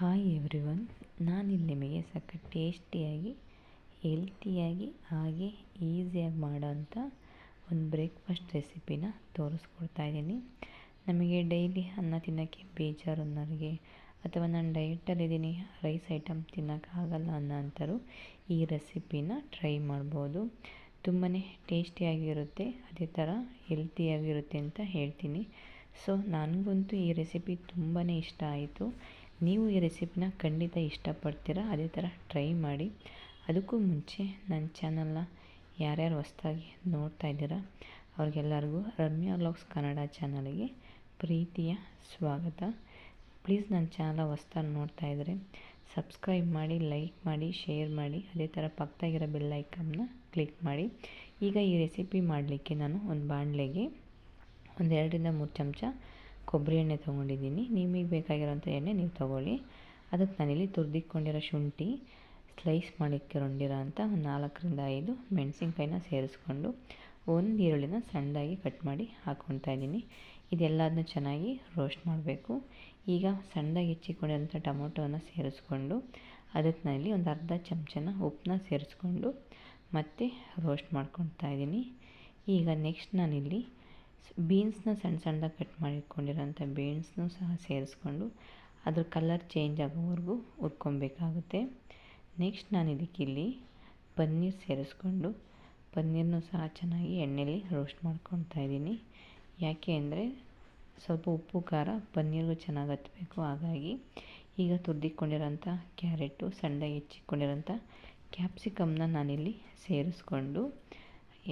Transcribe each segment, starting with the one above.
Hi every one ನಾನಿಲ್ಲಿ ನಿಮಗೆ ಸಖತ್ ಟೇಸ್ಟಿಯಾಗಿ, ಹೆಲ್ತಿಯಾಗಿ, ಹಾಗೆ ಈಸಿಯಾಗಿ ಮಾಡೋಂಥ ಒಂದು ಬ್ರೇಕ್ಫಾಸ್ಟ್ ರೆಸಿಪಿನ ತೋರಿಸ್ಕೊಡ್ತಾ ಇದ್ದೀನಿ. ನಮಗೆ ಡೈಲಿ ಅನ್ನ ತಿನ್ನೋಕ್ಕೆ ಬೇಜಾರು ಅನ್ನೋರಿಗೆ ಅಥವಾ ನಾನು ಡಯಟಲ್ಲಿದ್ದೀನಿ ರೈಸ್ ಐಟಮ್ ತಿನ್ನೋಕ್ಕಾಗಲ್ಲ ಅನ್ನೋಂಥವ್ರು ಈ ರೆಸಿಪಿನ ಟ್ರೈ ಮಾಡ್ಬೋದು. ತುಂಬಾ ಟೇಸ್ಟಿಯಾಗಿರುತ್ತೆ, ಅದೇ ಥರ ಹೆಲ್ತಿಯಾಗಿರುತ್ತೆ ಅಂತ ಹೇಳ್ತೀನಿ. ಸೊ ನನಗಂತೂ ಈ ರೆಸಿಪಿ ತುಂಬಾ ಇಷ್ಟ ಆಯಿತು. ನೀವು ಈ ರೆಸಿಪಿನ ಖಂಡಿತ ಇಷ್ಟಪಡ್ತೀರಾ, ಅದೇ ಥರ ಟ್ರೈ ಮಾಡಿ. ಅದಕ್ಕೂ ಮುಂಚೆ ನನ್ನ ಚಾನಲ್ನ ಯಾರ್ಯಾರು ಹೊಸ್ದಾಗಿ ನೋಡ್ತಾ ಇದ್ದೀರಾ, ಅವ್ರಿಗೆಲ್ಲರಿಗೂ ರಮ್ಯಾ ವ್ಲಾಗ್ಸ್ ಕನ್ನಡ ಚಾನಲ್ಗೆ ಪ್ರೀತಿಯ ಸ್ವಾಗತ. ಪ್ಲೀಸ್ ನನ್ನ ಚಾನಲ್ ಹೊಸ್ದಾಗಿ ನೋಡ್ತಾ ಇದ್ದರೆ ಸಬ್ಸ್ಕ್ರೈಬ್ ಮಾಡಿ, ಲೈಕ್ ಮಾಡಿ, ಶೇರ್ ಮಾಡಿ, ಅದೇ ಥರ ಪಕ್ಕದಾಗಿರೋ ಬೆಲ್ ಐಕಮ್ನ ಕ್ಲಿಕ್ ಮಾಡಿ. ಈಗ ಈ ರೆಸಿಪಿ ಮಾಡಲಿಕ್ಕೆ ನಾನು ಒಂದು ಬಾಣಲೆಗೆ ಒಂದು ಎರಡರಿಂದ ಮೂರು ಚಮಚ ಕೊಬ್ಬರಿ ಎಣ್ಣೆ ತೊಗೊಂಡಿದ್ದೀನಿ. ನಿಮಗೆ ಬೇಕಾಗಿರೋಂಥ ಎಣ್ಣೆ ನೀವು ತೊಗೊಳ್ಳಿ. ಅದಕ್ಕೆ ನಾನಿಲ್ಲಿ ತುರಿದಿಕ್ಕೊಂಡಿರೋ ಶುಂಠಿ ಸ್ಲೈಸ್ ಮಾಡಿಕೊಂಡಿರೋ ಅಂಥ ಒಂದು ನಾಲ್ಕರಿಂದ ಐದು ಮೆಣಸಿನ್ಕಾಯಿನ ಸೇರಿಸ್ಕೊಂಡು ಒಂದು ಈರುಳ್ಳಿನ ಸಣ್ಣದಾಗಿ ಕಟ್ ಮಾಡಿ ಹಾಕ್ಕೊತಾ ಇದ್ದೀನಿ. ಇದೆಲ್ಲದನ್ನ ಚೆನ್ನಾಗಿ ರೋಸ್ಟ್ ಮಾಡಬೇಕು. ಈಗ ಸಣ್ಣದಾಗಿ ಹೆಚ್ಚಿಕೊಂಡಿರೋಂಥ ಟೊಮೊಟೊವನ್ನು ಸೇರಿಸ್ಕೊಂಡು ಅದಕ್ಕೆ ನಾನಿಲ್ಲಿ ಒಂದು ಅರ್ಧ ಚಮಚನ ಉಪ್ಪನ್ನ ಸೇರಿಸ್ಕೊಂಡು ಮತ್ತೆ ರೋಸ್ಟ್ ಮಾಡ್ಕೊತಾ ಇದ್ದೀನಿ. ಈಗ ನೆಕ್ಸ್ಟ್ ನಾನಿಲ್ಲಿ ಬೀನ್ಸ್ನ ಸಣ್ಣ ಸಣ್ಣದಾಗಿ ಕಟ್ ಮಾಡಿಟ್ಕೊಂಡಿರೋಂಥ ಬೀನ್ಸ್ನೂ ಸಹ ಸೇರಿಸ್ಕೊಂಡು ಅದ್ರ ಕಲರ್ ಚೇಂಜ್ ಆಗೋವರೆಗೂ ಹುರ್ಕೊಬೇಕಾಗುತ್ತೆ. ನೆಕ್ಸ್ಟ್ ನಾನು ಇದಕ್ಕಿಲ್ಲಿ ಪನ್ನೀರ್ ಸೇರಿಸ್ಕೊಂಡು ಪನ್ನೀರ್ನೂ ಸಹ ಚೆನ್ನಾಗಿ ಎಣ್ಣೆಯಲ್ಲಿ ರೋಸ್ಟ್ ಮಾಡ್ಕೊತಾ ಇದ್ದೀನಿ. ಯಾಕೆ ಅಂದರೆ ಸ್ವಲ್ಪ ಉಪ್ಪು, ಖಾರ ಪನ್ನೀರ್ಗೂ ಚೆನ್ನಾಗಿ ಹತ್ತಬೇಕು ಹಾಗಾಗಿ ಈಗ ತುರ್ದಿಕೊಂಡಿರೋಂಥ ಕ್ಯಾರೆಟು, ಸಣ್ಣದಾಗಿ ಹೆಚ್ಚಿಕೊಂಡಿರೋಂಥ ಕ್ಯಾಪ್ಸಿಕಮ್ನ ನಾನಿಲ್ಲಿ ಸೇರಿಸ್ಕೊಂಡು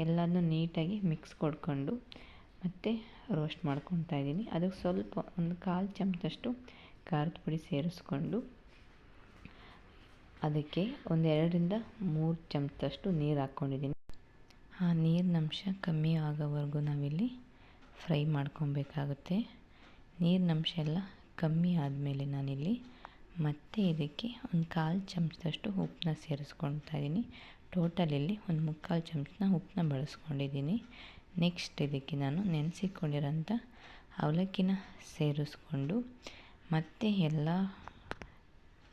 ಎಲ್ಲನೂ ನೀಟಾಗಿ ಮಿಕ್ಸ್ ಕೊಡ್ಕೊಂಡು ಮತ್ತು ರೋಸ್ಟ್ ಮಾಡ್ಕೊತಾ ಇದ್ದೀನಿ. ಅದಕ್ಕೆ ಸ್ವಲ್ಪ ಒಂದು ಕಾಲು ಚಮಚದಷ್ಟು ಖಾರದ ಪುಡಿ ಸೇರಿಸ್ಕೊಂಡು ಅದಕ್ಕೆ ಒಂದು ಎರಡರಿಂದ ಮೂರು ಚಮಚದಷ್ಟು ನೀರು ಹಾಕ್ಕೊಂಡಿದ್ದೀನಿ. ಆ ನೀರಿನ ಅಂಶ ಕಮ್ಮಿ ಆಗೋವರೆಗೂ ನಾವಿಲ್ಲಿ ಫ್ರೈ ಮಾಡ್ಕೊಬೇಕಾಗುತ್ತೆ. ನೀರಿನ ಅಂಶ ಎಲ್ಲ ಕಮ್ಮಿ ಆದಮೇಲೆ ನಾನಿಲ್ಲಿ ಮತ್ತೆ ಇದಕ್ಕೆ ಒಂದು ಕಾಲು ಚಮಚದಷ್ಟು ಉಪ್ಪನ್ನ ಸೇರಿಸ್ಕೊಳ್ತಾ ಇದ್ದೀನಿ. ಟೋಟಲ್ ಇಲ್ಲಿ ಒಂದು ಮುಕ್ಕಾಲು ಚಮಚನ ಉಪ್ಪನ್ನ ಬಳಸ್ಕೊಂಡಿದ್ದೀನಿ. ನೆಕ್ಸ್ಟ್ ಇದಕ್ಕೆ ನಾನು ನೆನೆಸಿಕೊಂಡಿರೋಂಥ ಅವಲಕ್ಕಿನ ಸೇರಿಸ್ಕೊಂಡು ಮತ್ತೆ ಎಲ್ಲ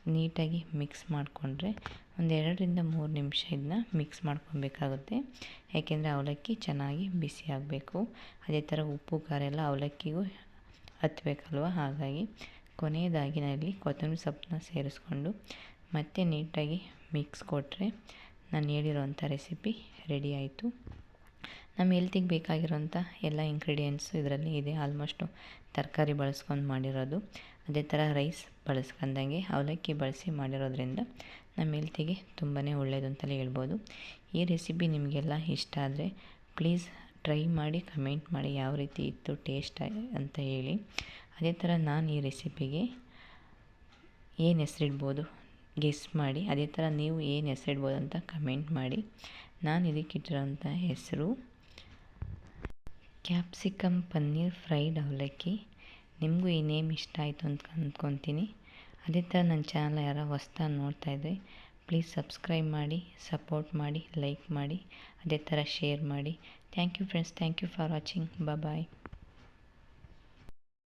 ನೀಟಾಗಿ ಮಿಕ್ಸ್ ಮಾಡಿಕೊಂಡ್ರೆ ಒಂದು ಎರಡರಿಂದ ಮೂರು ನಿಮಿಷ ಇದನ್ನ ಮಿಕ್ಸ್ ಮಾಡ್ಕೊಬೇಕಾಗುತ್ತೆ. ಯಾಕೆಂದರೆ ಅವಲಕ್ಕಿ ಚೆನ್ನಾಗಿ ಬಿಸಿ ಆಗಬೇಕು. ಅದೇ ಥರ ಉಪ್ಪು, ಖಾರ ಎಲ್ಲ ಅವಲಕ್ಕಿಗೂ ಹತ್ತಬೇಕಲ್ವ ಹಾಗಾಗಿ ಕೊನೆಯದಾಗಿ ನಾನಿಲ್ಲಿ ಕೊತ್ತಂಬರಿ ಸೊಪ್ಪನ್ನ ಸೇರಿಸ್ಕೊಂಡು ಮತ್ತೆ ನೀಟಾಗಿ ಮಿಕ್ಸ್ ಕೊಟ್ಟರೆ ನಾನು ಹೇಳಿರೋಂಥ ರೆಸಿಪಿ ರೆಡಿ ಆಯಿತು. ನಮ್ಮ ಹೆಲ್ತಿಗೆ ಬೇಕಾಗಿರೋಂಥ ಎಲ್ಲ ಇಂಗ್ರೀಡಿಯೆಂಟ್ಸು ಇದರಲ್ಲಿ ಇದೆ. ಆಲ್ಮೋಸ್ಟು ತರಕಾರಿ ಬಳಸ್ಕೊಂಡು ಮಾಡಿರೋದು. ಅದೇ ಥರ ರೈಸ್ ಬಳಸ್ಕೊಂಡಂಗೆ ಅವಲಕ್ಕಿ ಬಳಸಿ ಮಾಡಿರೋದ್ರಿಂದ ನಮ್ಮ ಹೆಲ್ತಿಗೆ ತುಂಬಾ ಒಳ್ಳೆಯದು ಅಂತಲೇ ಹೇಳ್ಬೋದು. ಈ ರೆಸಿಪಿ ನಿಮಗೆಲ್ಲ ಇಷ್ಟ ಆದರೆ ಪ್ಲೀಸ್ ಟ್ರೈ ಮಾಡಿ ಕಮೆಂಟ್ ಮಾಡಿ ಯಾವ ರೀತಿ ಇತ್ತು ಟೇಸ್ಟ್ ಅಂತ ಹೇಳಿ. ಅದೇ ಥರ ನಾನು ಈ ರೆಸಿಪಿಗೆ ಏನು ಹೆಸರಿಡ್ಬೋದು ಗೆಸ್ ಮಾಡಿ, ಅದೇ ಥರ ನೀವು ಏನು ಹೆಸರಿಡ್ಬೋದು ಅಂತ ಕಮೆಂಟ್ ಮಾಡಿ. ನಾನು ಇದಕ್ಕಿಟ್ಟಿರೋಂಥ ಹೆಸರು ಕ್ಯಾಪ್ಸಿಕಮ್ ಪನ್ನೀರ್ ಫ್ರೈಡ್ ಅವಲಕ್ಕಿ. ನಿಮಗೂ ಈ ನೇಮ್ ಇಷ್ಟ ಆಯಿತು ಅಂತ ಅಂದ್ಕೊತೀನಿ ಅದೇ ಥರ ನನ್ನ ಚಾನಲ್ ಯಾರೋ ಹೊಸ್ದಾಗಿ ನೋಡ್ತಾಯಿದ್ರೆ ಪ್ಲೀಸ್ ಸಬ್ಸ್ಕ್ರೈಬ್ ಮಾಡಿ, ಸಪೋರ್ಟ್ ಮಾಡಿ, ಲೈಕ್ ಮಾಡಿ, ಅದೇ ಥರ ಶೇರ್ ಮಾಡಿ. Thank you friends, thank you for watching. Bye.